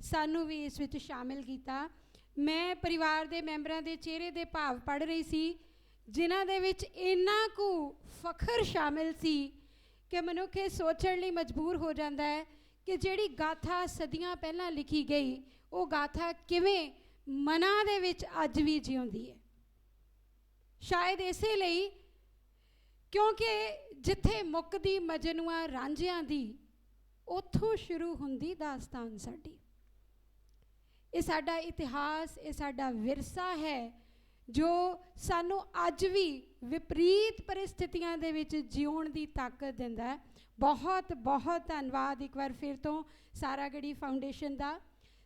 ਸਾਨੂੰ ਵੀ ਇਸ ਵਿੱਚ ਸ਼ਾਮਿਲ ਕੀਤਾ। ਮੈਂ ਪਰਿਵਾਰ ਦੇ ਮੈਂਬਰਾਂ ਦੇ ਚਿਹਰੇ ਦੇ ਭਾਵ ਪੜ੍ਹ ਰਹੀ ਸੀ, ਜਿਨ੍ਹਾਂ ਦੇ ਵਿੱਚ ਇੰਨਾ ਕੁ ਫਖਰ ਸ਼ਾਮਿਲ ਸੀ ਕਿ ਮਨੁੱਖ ਇਹ ਸੋਚਣ ਲਈ ਮਜਬੂਰ ਹੋ ਜਾਂਦਾ ਹੈ ਕਿ ਜਿਹੜੀ ਗਾਥਾ ਸਦੀਆਂ ਪਹਿਲਾਂ ਲਿਖੀ ਗਈ, ਉਹ ਗਾਥਾ ਕਿਵੇਂ ਮਨਾਂ ਦੇ ਵਿੱਚ ਅੱਜ ਵੀ ਜਿਉਂਦੀ ਹੈ। ਸ਼ਾਇਦ ਇਸੇ ਲਈ ਕਿਉਂਕਿ ਜਿੱਥੇ ਮੁੱਕਦੀ ਮਜਨੂਆ ਰਾਂਝਿਆਂ ਦੀ, ਉੱਥੋਂ ਸ਼ੁਰੂ ਹੁੰਦੀ ਦਾਸਤਾਨ ਸਾਡੀ। ਇਹ ਸਾਡਾ ਇਤਿਹਾਸ, ਇਹ ਸਾਡਾ ਵਿਰਸਾ ਹੈ, ਜੋ ਸਾਨੂੰ ਅੱਜ ਵੀ ਵਿਪਰੀਤ ਪਰਿਸਥਿਤੀਆਂ ਦੇ ਵਿੱਚ ਜਿਉਣ ਦੀ ਤਾਕਤ ਦਿੰਦਾ ਹੈ। ਬਹੁਤ ਬਹੁਤ ਧੰਨਵਾਦ ਇੱਕ ਵਾਰ ਫਿਰ ਤੋਂ ਸਾਰਾਗੜੀ ਫਾਊਂਡੇਸ਼ਨ ਦਾ।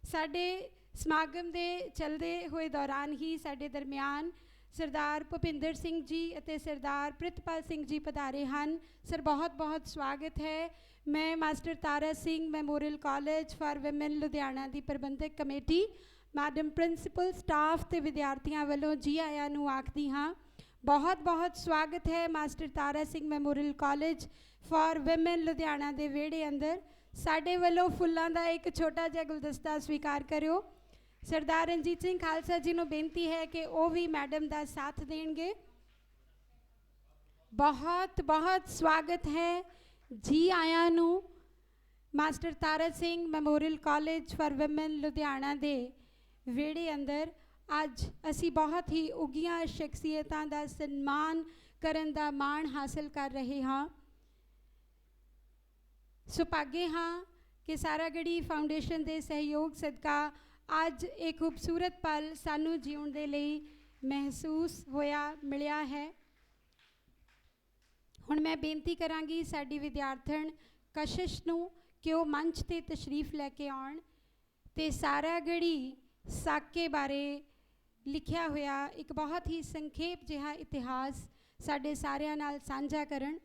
ਸਾਡੇ ਸਮਾਗਮ ਦੇ ਚੱਲਦੇ ਹੋਏ ਦੌਰਾਨ ਹੀ ਸਾਡੇ ਦਰਮਿਆਨ ਸਰਦਾਰ ਭੁਪਿੰਦਰ ਸਿੰਘ ਜੀ ਅਤੇ ਸਰਦਾਰ ਪ੍ਰਿਤਪਾਲ ਸਿੰਘ ਜੀ ਪਧਾਰੇ ਹਨ। ਸਰ, ਬਹੁਤ ਬਹੁਤ ਸਵਾਗਤ ਹੈ। ਮੈਂ Master Tara Singh Memorial College for Women Ludhiana ਦੀ ਪ੍ਰਬੰਧਕ ਕਮੇਟੀ, ਮੈਡਮ ਪ੍ਰਿੰਸੀਪਲ ਸਟਾਫ ਤੇ ਵਿਦਿਆਰਥੀਆਂ ਵੱਲੋਂ ਜੀ ਆਇਆਂ ਨੂੰ ਆਖਦੀ ਹਾਂ। ਬਹੁਤ ਬਹੁਤ ਸਵਾਗਤ ਹੈ Master Tara Singh Memorial College for Women Ludhiana ਦੇ ਵਿਹੜੇ ਅੰਦਰ। ਸਾਡੇ ਵੱਲੋਂ ਫੁੱਲਾਂ ਦਾ ਇੱਕ ਛੋਟਾ ਜਿਹਾ ਗੁਲਦਸਤਾ ਸਵੀਕਾਰ ਕਰਿਓ। ਸਰਦਾਰ ਰਣਜੀਤ ਸਿੰਘ ਖਾਲਸਾ ਜੀ ਨੂੰ ਬੇਨਤੀ ਹੈ ਕਿ ਉਹ ਵੀ ਮੈਡਮ ਦਾ ਸਾਥ ਦੇਣਗੇ। ਬਹੁਤ ਬਹੁਤ ਸਵਾਗਤ ਹੈ ਜੀ ਆਇਆਂ ਨੂੰ। Master Tara Singh Memorial College for Women Ludhiana ਦੇ ਵਿਹੜੇ ਅੰਦਰ ਅੱਜ ਅਸੀਂ ਬਹੁਤ ਹੀ ਉਗੀਆਂ ਸ਼ਖਸੀਅਤਾਂ ਦਾ ਸਨਮਾਨ ਕਰਨ ਦਾ ਮਾਣ ਹਾਸਲ ਕਰ ਰਹੇ ਹਾਂ। ਸੁਭਾਗੇ ਹਾਂ ਕਿ ਸਾਰਾਗੜੀ ਫਾਊਂਡੇਸ਼ਨ ਦੇ ਸਹਿਯੋਗ ਸਦਕਾ ਅੱਜ ਇਹ ਖੂਬਸੂਰਤ ਪਲ ਸਾਨੂੰ ਜਿਉਣ ਦੇ ਲਈ ਮਹਿਸੂਸ ਹੋਇਆ, ਮਿਲਿਆ ਹੈ। ਹੁਣ ਮੈਂ ਬੇਨਤੀ ਕਰਾਂਗੀ ਸਾਡੀ ਵਿਦਿਆਰਥਣ ਕਸ਼ਿਸ਼ ਨੂੰ ਕਿ ਉਹ ਮੰਚ ਤੇ ਤਸ਼ਰੀਫ ਲੈ ਕੇ ਆਉਣ ਤੇ ਸਾਰਾਗੜੀ ਸਾਕੇ ਬਾਰੇ ਲਿਖਿਆ ਹੋਇਆ ਇੱਕ ਬਹੁਤ ਹੀ ਸੰਖੇਪ ਜਿਹਾ ਇਤਿਹਾਸ ਸਾਡੇ ਸਾਰਿਆਂ ਨਾਲ ਸਾਂਝਾ ਕਰਨ।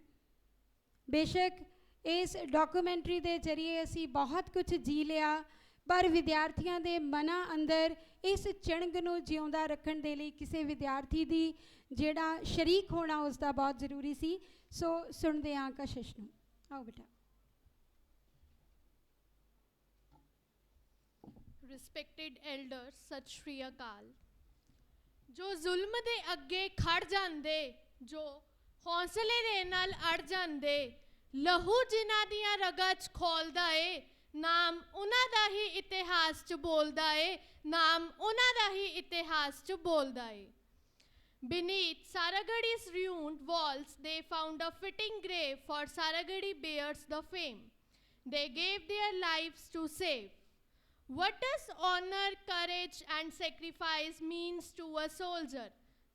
ਬੇਸ਼ੱਕ ਇਸ ਡਾਕੂਮੈਂਟਰੀ ਦੇ ਜ਼ਰੀਏ ਅਸੀਂ ਬਹੁਤ ਕੁਝ ਜੀ ਲਿਆ ਪਰ ਵਿਦਿਆਰਥੀਆਂ ਦੇ ਮਨਾਂ ਅੰਦਰ ਇਸ ਚਿਣਗ ਨੂੰ ਜਿਉਂਦਾ ਰੱਖਣ ਦੇ ਲਈ ਕਿਸੇ ਵਿਦਿਆਰਥੀ ਦੀ ਜਿਹੜਾ ਸ਼ਰੀਕ ਹੋਣਾ ਉਸ ਦਾ ਬਹੁਤ ਜ਼ਰੂਰੀ ਸੀ। ਸੋ ਸੁਣਦੇ ਹਾਂ ਕਸ਼ਿਸ਼ ਨੂੰ। ਆਓ ਬੇਟਾ। ਰਿਸਪੈਕਟਿਡ ਐਲਡਰਸ ਸਤਿ ਸ਼੍ਰੀ ਅਕਾਲ। ਜੋ ਜ਼ੁਲਮ ਦੇ ਅੱਗੇ ਖੜ ਜਾਂਦੇ, ਜੋ ਹੌਸਲੇ ਦੇ ਨਾਲ ਅੜ ਜਾਂਦੇ, ਲਹੂ ਜਿਨ੍ਹਾਂ ਦੀਆਂ ਰਗਾਂ 'ਚ ਖੋਲਦਾ ਏ ਨਾਮ ਉਹਨਾਂ ਦਾ ਹੀ ਇਤਿਹਾਸ 'ਚ ਬੋਲਦਾ ਏ ਨਾਮ ਉਹਨਾਂ ਦਾ ਹੀ ਇਤਿਹਾਸ 'ਚ ਬੋਲਦਾ ਏ Beneath Saragadi's ruined walls, they found a fitting grave for Saragadi bears the fame. They gave their lives to save. What does honor, courage, and sacrifice means to a soldier?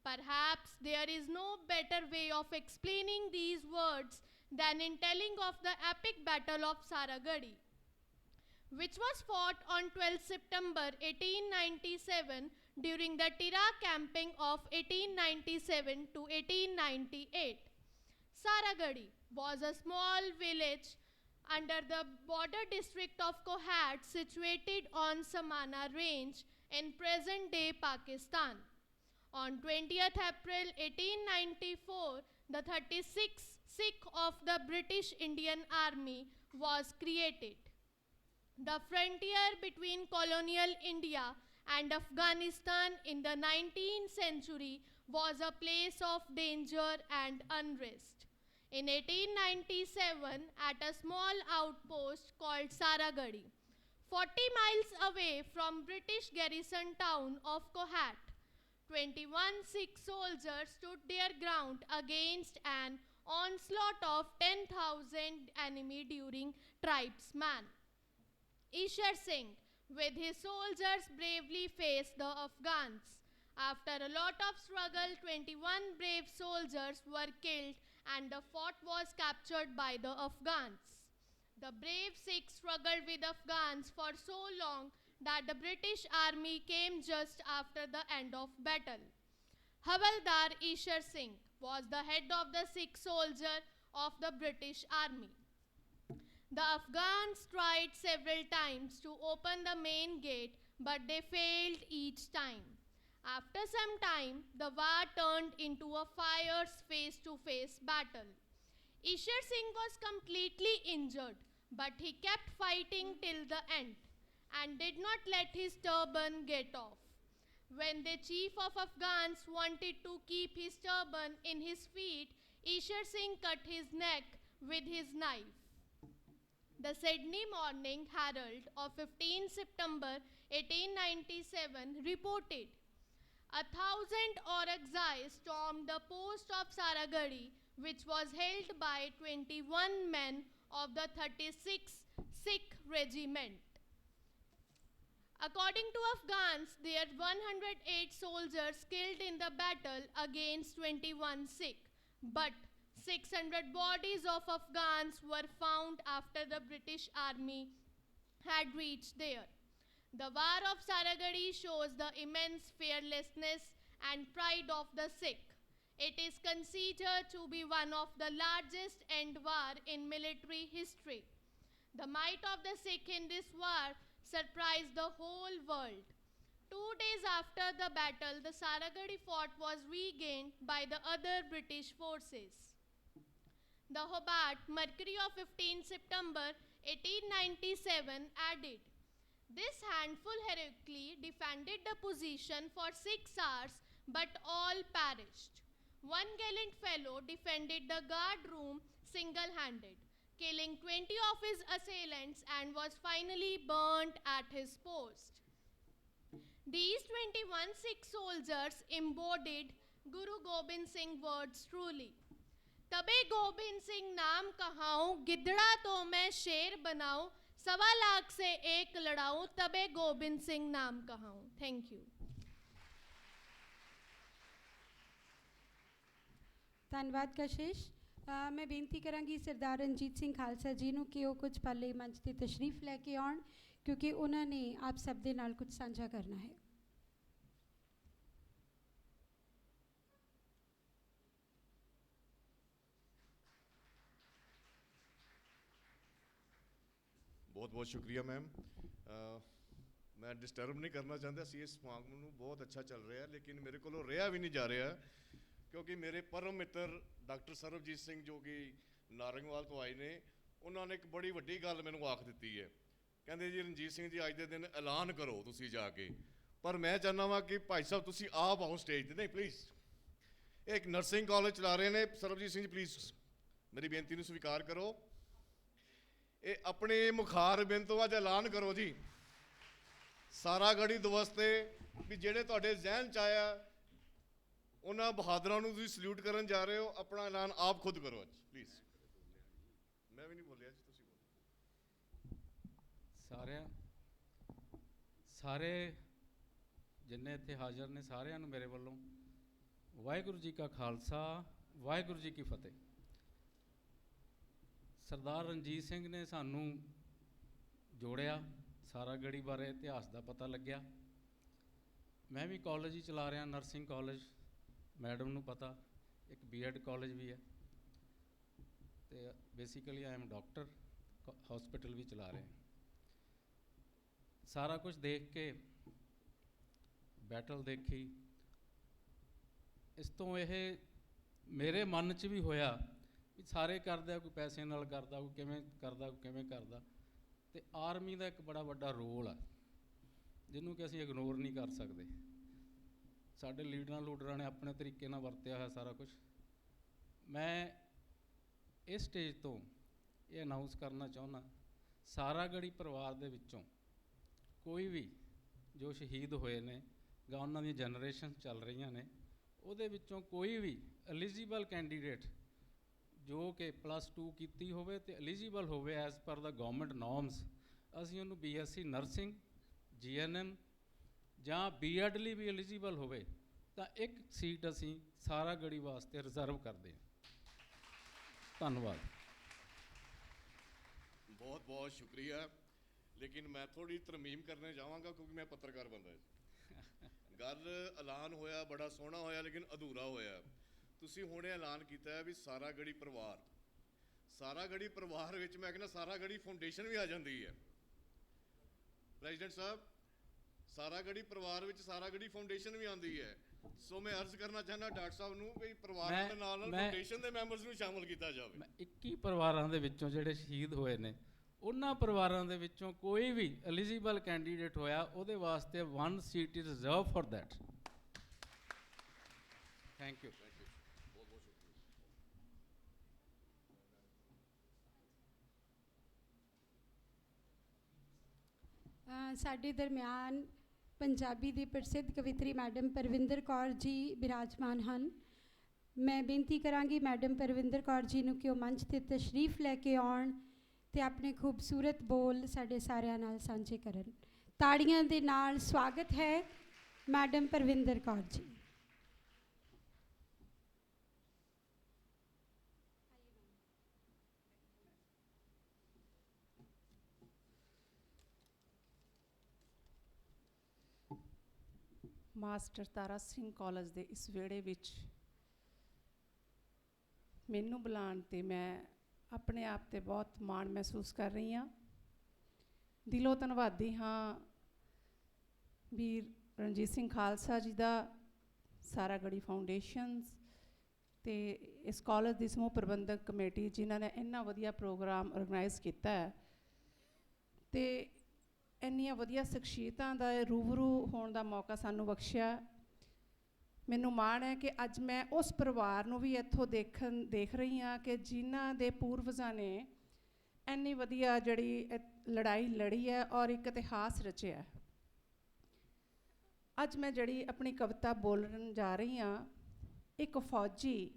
Perhaps there is no better way of explaining these words than in telling of the epic battle of Saragadi, which was fought on 12 September 1897 during the Tira camping of 1897 to 1898. Saragadi was a small village under the border district of Kohat situated on Samana range in present day Pakistan. On 20th April 1894, the 36th Sikh of the British Indian Army was created. The frontier between colonial India and Afghanistan in the 19th century was a place of danger and unrest. In 1897, at a small outpost called Saragadi, 40 miles away from British garrison town of Kohat, 21 Sikh soldiers stood their ground against an onslaught of 10,000 enemy during tribesman. Ishar Singh, with his soldiers, bravely faced the Afghans. After a lot of struggle, 21 brave soldiers were killed and the fort was captured by the Afghans. The brave Sikhs struggled with Afghans for so long that the British army came just after the end of battle. Havaldar Ishar Singh was the head of the Sikh soldier of the British army. The Afghans tried several times to open the main gate, but they failed each time. After some time, the war turned into a fierce face to face battle. Ishar Singh was completely injured, but he kept fighting till the end. and did not let his turban get off. When the chief of Afghans wanted to keep his turban in his feet, Ishar Singh cut his neck with his knife. The Sydney Morning Herald of 15 September 1897 reported a thousand Orakzais stormed the post of Saragadi, which was held by 21 men of the 36th Sikh Regiment. According to Afghans, there were 108 soldiers killed in the battle against 21 Sikh, but 600 bodies of Afghans were found after the British army had reached there. The War of Saragadi shows the immense fearlessness and pride of the Sikh. It is considered to be one of the largest end war in military history. The might of the Sikh in this war surprised the whole world. Two days after the battle, the Saragadi fort was regained by the other British forces. The Hobart Mercury of 15 September 1897 added This handful heroically defended the position for six hours, but all perished. One gallant fellow defended the guard room single handed, killing 20 of his assailants, and was finally burnt at his post. These 21 Sikh soldiers embodied Guru Gobind Singh words truly. तबे गोबिंद सिंह नाम कहाऊं गिद्दड़ा तो मैं शेर बनाऊं सवा लाख से एक लड़ाऊं तबे गोबिंद सिंह नाम कहाऊं थैंक यू ਧੰਨਵਾਦ ਕਸ਼ਿਸ਼ ਅ, ਮੈਂ ਬੇਨਤੀ ਕਰਾਂਗੀ ਸਰਦਾਰ ਰਣਜੀਤ ਸਿੰਘ ਖਾਲਸਾ ਜੀ ਨੂੰ ਕਿ ਉਹ ਕੁਝ ਪੱਲੇ ਮੰਚ ਤੇ ਤਸ਼ਰੀਫ ਲੈ ਕੇ ਆਉਣ ਕਿਉਂਕਿ ਉਹਨਾਂ ਨੇ ਆਪ ਸਭ ਦੇ ਨਾਲ ਕੁਝ ਸਾਂਝਾ ਕਰਨਾ ਹੈ ਬਹੁਤ ਬਹੁਤ ਸ਼ੁਕਰੀਆ ਮੈਮ ਮੈਂ ਡਿਸਟਰਬ ਨਹੀਂ ਕਰਨਾ ਚਾਹੁੰਦਾ, ਸੀ ਇਸ ਸਮਾਗਮ ਨੂੰ ਬਹੁਤ ਅੱਛਾ ਚੱਲ ਰਿਹਾ ਲੇਕਿਨ ਮੇਰੇ ਕੋਲੋਂ ਰਿਹਾ ਵੀ ਨਹੀਂ ਜਾ ਰਿਹਾ, ਕਿਉਂਕਿ ਮੇਰੇ ਪਰਮ ਮਿੱਤਰ ਡਾਕਟਰ ਸਰਬਜੀਤ ਸਿੰਘ ਜੋ ਕਿ ਨਾਰੰਗਵਾਲ ਤੋਂ ਆਏ ਨੇ, ਉਹਨਾਂ ਨੇ ਇੱਕ ਬੜੀ ਵੱਡੀ ਗੱਲ ਮੈਨੂੰ ਆਖ ਦਿੱਤੀ ਹੈ। ਕਹਿੰਦੇ ਜੀ, ਰਣਜੀਤ ਸਿੰਘ ਜੀ, ਅੱਜ ਦੇ ਦਿਨ ਐਲਾਨ ਕਰੋ ਤੁਸੀਂ ਜਾ ਕੇ। ਪਰ ਮੈਂ ਚਾਹੁੰਦਾ ਵਾਂ ਕਿ ਭਾਈ ਸਾਹਿਬ, ਤੁਸੀਂ ਆਪ ਆਓ ਸਟੇਜ ਤੇ। ਨਹੀਂ ਪਲੀਜ਼ ਇਹ ਇੱਕ ਨਰਸਿੰਗ ਕਾਲਜ ਚਲਾ ਰਹੇ ਨੇ। ਸਰਬਜੀਤ ਸਿੰਘ ਜੀ ਪਲੀਜ਼ ਮੇਰੀ ਬੇਨਤੀ ਨੂੰ ਸਵੀਕਾਰ ਕਰੋ। ਇਹ ਆਪਣੇ ਮੁਖਾਰ ਬਿੰਦ ਅੱਜ ਐਲਾਨ ਕਰੋ ਜੀ। ਸਾਰਾ ਗੜੀ ਦਿਵਸ ਤੇ ਵੀ ਜਿਹੜੇ ਤੁਹਾਡੇ ਜ਼ਿਹਨ ਚ ਆਇਆ, ਉਹਨਾਂ ਬਹਾਦਰਾਂ ਨੂੰ ਤੁਸੀਂ ਸਲੂਟ ਕਰਨ ਜਾ ਰਹੇ ਹੋ, ਆਪਣਾ ਐਲਾਨ ਆਪ ਖੁਦ ਕਰੋ ਅੱਜ ਪਲੀਜ਼ ਮੈਂ ਵੀ ਨਹੀਂ ਬੋਲਿਆ ਜੀ, ਤੁਸੀਂ ਬੋਲੋ। ਸਾਰਿਆਂ, ਸਾਰੇ ਜਿੰਨੇ ਇੱਥੇ ਹਾਜ਼ਰ ਨੇ, ਸਾਰਿਆਂ ਨੂੰ ਮੇਰੇ ਵੱਲੋਂ ਵਾਹਿਗੁਰੂ ਜੀ ਕਾ ਖਾਲਸਾ, ਵਾਹਿਗੁਰੂ ਜੀ ਕੀ ਫਤਿਹ। ਸਰਦਾਰ ਰਣਜੀਤ ਸਿੰਘ ਨੇ ਸਾਨੂੰ ਜੋੜਿਆ, ਸਾਰਾ ਗੜੀ ਬਾਰੇ ਇਤਿਹਾਸ ਦਾ ਪਤਾ ਲੱਗਿਆ। ਮੈਂ ਵੀ ਕਾਲਜ ਹੀ ਚਲਾ ਰਿਹਾ ਨਰਸਿੰਗ ਕਾਲਜ ਮੈਡਮ ਨੂੰ ਪਤਾ, ਇੱਕ ਬੀਐਡ ਕਾਲਜ ਵੀ ਹੈ। ਤੇ basically I am doctor hospital ਵੀ ਚਲਾ ਰਿਹਾ। ਸਾਰਾ ਕੁਝ ਦੇਖ ਕੇ ਬੈਟਲ ਦੇਖੀ। ਇਸ ਤੋਂ ਇਹ ਮੇਰੇ ਮਨ 'ਚ ਵੀ ਹੋਇਆ ਵੀ ਸਾਰੇ ਕਰਦੇ ਆ ਕੋਈ ਪੈਸੇ ਨਾਲ ਕਰਦਾ, ਕੋਈ ਕਿਵੇਂ ਕਰਦਾ, ਕੋਈ ਕਿਵੇਂ ਕਰਦਾ। ਤੇ ਆਰਮੀ ਦਾ ਇੱਕ ਬੜਾ ਵੱਡਾ ਰੋਲ ਆ, ਜਿਹਨੂੰ ਕਿ ਅਸੀਂ ਇਗਨੋਰ ਨਹੀਂ ਕਰ ਸਕਦੇ। ਸਾਡੇ ਲੀਡਰਾਂ ਲੂਡਰਾਂ ਨੇ ਆਪਣੇ ਤਰੀਕੇ ਨਾਲ ਵਰਤਿਆ ਹੋਇਆ ਸਾਰਾ ਕੁਝ ਮੈਂ ਇਸ ਸਟੇਜ ਤੋਂ ਇਹ ਅਨਾਉਂਸ ਕਰਨਾ ਚਾਹੁੰਦਾ, ਸਾਰਾ ਗੜੀ ਪਰਿਵਾਰ ਦੇ ਵਿੱਚੋਂ ਕੋਈ ਵੀ ਜੋ ਸ਼ਹੀਦ ਹੋਏ ਨੇ, ਜਾਂ ਉਹਨਾਂ ਦੀਆਂ ਜਨਰੇਸ਼ਨ ਚੱਲ ਰਹੀਆਂ ਨੇ, ਉਹਦੇ ਵਿੱਚੋਂ ਕੋਈ ਵੀ ਐਲੀਜੀਬਲ ਕੈਂਡੀਡੇਟ ਜੋ ਕਿ ਪਲੱਸ 2 ਕੀਤੀ ਹੋਵੇ ਤੇ ਐਲੀਜੀਬਲ ਹੋਵੇ ਐਜ਼ ਪਰ ਦਾ ਗਵਰਨਮੈਂਟ ਨੋਰਮਸ ਅਸੀਂ ਉਹਨੂੰ ਬੀਐਸਸੀ ਨਰਸਿੰਗ ਜੀਐਨਐਮ ਜਾਂ ਬੀਐਡ ਲਈ ਵੀ ਐਲੀਜੀਬਲ ਹੋਵੇ ਤਾਂ ਇੱਕ ਸੀਟ ਅਸੀਂ ਸਾਰਾ ਗੜੀ ਵਾਸਤੇ ਰਿਜ਼ਰਵ ਕਰਦੇ ਹਾਂ। ਧੰਨਵਾਦ। ਬਹੁਤ ਬਹੁਤ ਸ਼ੁਕਰੀਆ। ਲੇਕਿਨ ਮੈਂ ਥੋੜੀ ਤਰਮੀਮ ਕਰਨੇ ਜਾਵਾਂਗਾ ਕਿਉਂਕਿ ਮੈਂ ਪੱਤਰਕਾਰ ਬੰਦਾ ਗੱਲ ਐਲਾਨ ਹੋਇਆ ਬੜਾ ਸੋਹਣਾ ਹੋਇਆ ਲੇਕਿਨ ਅਧੂਰਾ ਹੋਇਆ। ਤੁਸੀਂ ਹੁਣ ਐਲਾਨ ਕੀਤਾ ਹੈ ਵੀ ਸਾਰਾ ਗੜੀ ਪਰਿਵਾਰ ਸਾਰਾ ਗੜੀ ਪਰਿਵਾਰ ਵਿੱਚ ਮੈਂ ਕਹਿੰਦਾ ਸਾਰਾ ਗੜੀ ਫਾਊਂਡੇਸ਼ਨ ਵੀ ਆ ਜਾਂਦੀ ਹੈ। ਪ੍ਰੈਜ਼ੀਡੈਂਟ ਸਾਹਿਬ ਸਾਰਾ ਗੜੀ ਪਰਿਵਾਰ ਵਿੱਚ ਸਾਰਾ ਗੜੀ ਫਾਊਂਡੇਸ਼ਨ ਵੀ ਆਂਦੀ ਹੈ। ਸੋ ਮੈਂ ਅਰਜ਼ ਕਰਨਾ ਚਾਹੁੰਦਾ ਡਾਕਟਰ ਸਾਹਿਬ ਨੂੰ ਵੀ ਪਰਿਵਾਰ ਦੇ ਨਾਲ ਨਾਲ ਫਾਊਂਡੇਸ਼ਨ ਦੇ ਮੈਂਬਰਸ ਨੂੰ ਸ਼ਾਮਲ ਕੀਤਾ ਜਾਵੇ। 21 ਪਰਿਵਾਰਾਂ ਦੇ ਵਿੱਚੋਂ ਜਿਹੜੇ ਸ਼ਹੀਦ ਹੋਏ ਨੇ ਉਹਨਾਂ ਪਰਿਵਾਰਾਂ ਦੇ ਵਿੱਚੋਂ ਕੋਈ ਵੀ ਐਲੀਜੀਬਲ ਕੈਂਡੀਡੇਟ ਹੋਇਆ ਉਹਦੇ ਵਾਸਤੇ 1 seat is reserve for that thank you ਸਾਡੇ ਦਰਮਿਆਨ ਪੰਜਾਬੀ ਦੀ ਪ੍ਰਸਿੱਧ ਕਵਿਤਰੀ ਮੈਡਮ ਪਰਵਿੰਦਰ ਕੌਰ ਜੀ ਬਿਰਾਜਮਾਨ ਹਨ। ਮੈਂ ਬੇਨਤੀ ਕਰਾਂਗੀ ਮੈਡਮ ਪਰਵਿੰਦਰ ਕੌਰ ਜੀ ਨੂੰ ਕਿ ਉਹ ਮੰਚ ਤੇ ਤਸ਼ਰੀਫ ਲੈ ਕੇ ਆਉਣ ਤੇ ਆਪਣੇ ਖੂਬਸੂਰਤ ਬੋਲ ਸਾਡੇ ਸਾਰਿਆਂ ਨਾਲ ਸਾਂਝੇ ਕਰਨ। ਤਾੜੀਆਂ ਦੇ ਨਾਲ ਸਵਾਗਤ ਹੈ madam Parvinder Kaur ji. Master Tara Singh college ਦੇ ਇਸ ਵਿਹੜੇ ਵਿੱਚ ਮੈਨੂੰ ਬੁਲਾਉਣ ਤੇ ਮੈਂ ਆਪਣੇ ਆਪ ਤੇ ਬਹੁਤ ਮਾਣ ਮਹਿਸੂਸ ਕਰ ਰਹੀ ਹਾਂ। ਦਿਲੋਂ ਧੰਨਵਾਦੀ ਹਾਂ ਵੀਰ ਰਣਜੀਤ ਸਿੰਘ ਖਾਲਸਾ ਜੀ ਦਾ ਸਾਰਾ ਗੜੀ ਫਾਊਂਡੇਸ਼ਨਸ ਤੇ ਇਸ ਕਾਲਜ ਦੀ ਸਮੂਹ ਪ੍ਰਬੰਧਕ ਕਮੇਟੀ ਜਿਨ੍ਹਾਂ ਨੇ ਇੰਨਾ ਵਧੀਆ ਪ੍ਰੋਗਰਾਮ ਆਰਗੇਨਾਈਜ਼ ਕੀਤਾ ਹੈ। ਤੇ ਇੰਨੀਆਂ ਵਧੀਆ ਸ਼ਖਸੀਅਤਾਂ ਦਾ ਰੂਬਰੂ ਹੋਣ ਦਾ ਮੌਕਾ ਸਾਨੂੰ ਬਖਸ਼ਿਆ। ਮੈਨੂੰ ਮਾਣ ਹੈ ਕਿ ਅੱਜ ਮੈਂ ਉਸ ਪਰਿਵਾਰ ਨੂੰ ਵੀ ਇੱਥੋਂ ਦੇਖਣ, ਦੇਖ ਰਹੀ ਹਾਂ ਕਿ ਜਿਨ੍ਹਾਂ ਦੇ ਪੂਰਵਜਾਂ ਨੇ ਇੰਨੀ ਵਧੀਆ ਜਿਹੜੀ ਲੜਾਈ ਲੜੀ ਹੈ ਔਰ ਇੱਕ ਇਤਿਹਾਸ ਰਚਿਆ ਅੱਜ ਮੈਂ ਜਿਹੜੀ ਆਪਣੀ ਕਵਿਤਾ ਬੋਲਣ ਜਾ ਰਹੀ ਹਾਂ, ਇੱਕ ਫੌਜੀ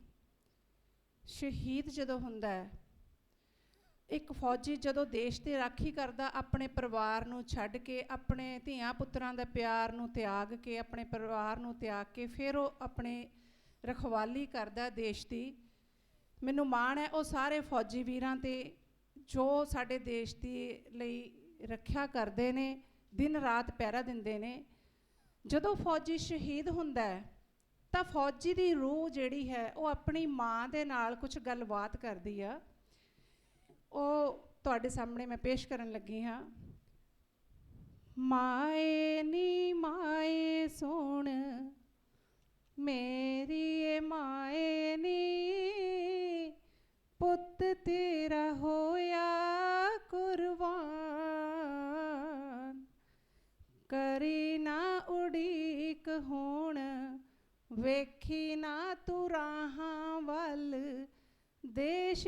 ਸ਼ਹੀਦ ਜਦੋਂ ਹੁੰਦਾ ਹੈ ਇੱਕ ਫੌਜੀ ਜਦੋਂ ਦੇਸ਼ ਦੀ ਰਾਖੀ ਕਰਦਾ, ਆਪਣੇ ਪਰਿਵਾਰ ਨੂੰ ਛੱਡ ਕੇ, ਆਪਣੇ ਧੀਆਂ ਪੁੱਤਰਾਂ ਦਾ ਪਿਆਰ ਨੂੰ ਤਿਆਗ ਕੇ, ਆਪਣੇ ਪਰਿਵਾਰ ਨੂੰ ਤਿਆਗ ਕੇ, ਫਿਰ ਉਹ ਆਪਣੇ ਰਖਵਾਲੀ ਕਰਦਾ ਦੇਸ਼ ਦੀ। ਮੈਨੂੰ ਮਾਣ ਹੈ, ਉਹ ਸਾਰੇ ਫੌਜੀ ਵੀਰਾਂ ਤੇ ਜੋ ਸਾਡੇ ਦੇਸ਼ ਦੀ ਲਈ ਰੱਖਿਆ ਕਰਦੇ ਨੇ, ਦਿਨ ਰਾਤ ਪਹਿਰਾ ਦਿੰਦੇ ਨੇ। ਜਦੋਂ ਫੌਜੀ ਸ਼ਹੀਦ ਹੁੰਦਾ ਹੈ, ਤਾਂ ਫੌਜੀ ਦੀ ਰੂਹ ਜਿਹੜੀ ਹੈ, ਉਹ ਆਪਣੀ ਮਾਂ ਦੇ ਨਾਲ ਕੁਝ ਗੱਲਬਾਤ ਕਰਦੀ ਆ। ਉਹ ਤੁਹਾਡੇ ਸਾਹਮਣੇ ਮੈਂ ਪੇਸ਼ ਕਰਨ ਲੱਗੀ ਹਾਂ। ਮਾਏ ਨੀ ਮਾਏ ਸੁਣ, ਮੇਰੀ ਏ ਮਾਏ ਨੀ, ਪੁੱਤ ਤੇਰਾ ਹੋਇਆ ਕੁਰਬਾਨ। ਕਰੀ ਨਾ ਉਡੀਕ ਹੋਣ, ਵੇਖੀ ਨਾ ਤੂੰ ਰਾਹਾਂ ਵੱਲ, ਦੇਸ਼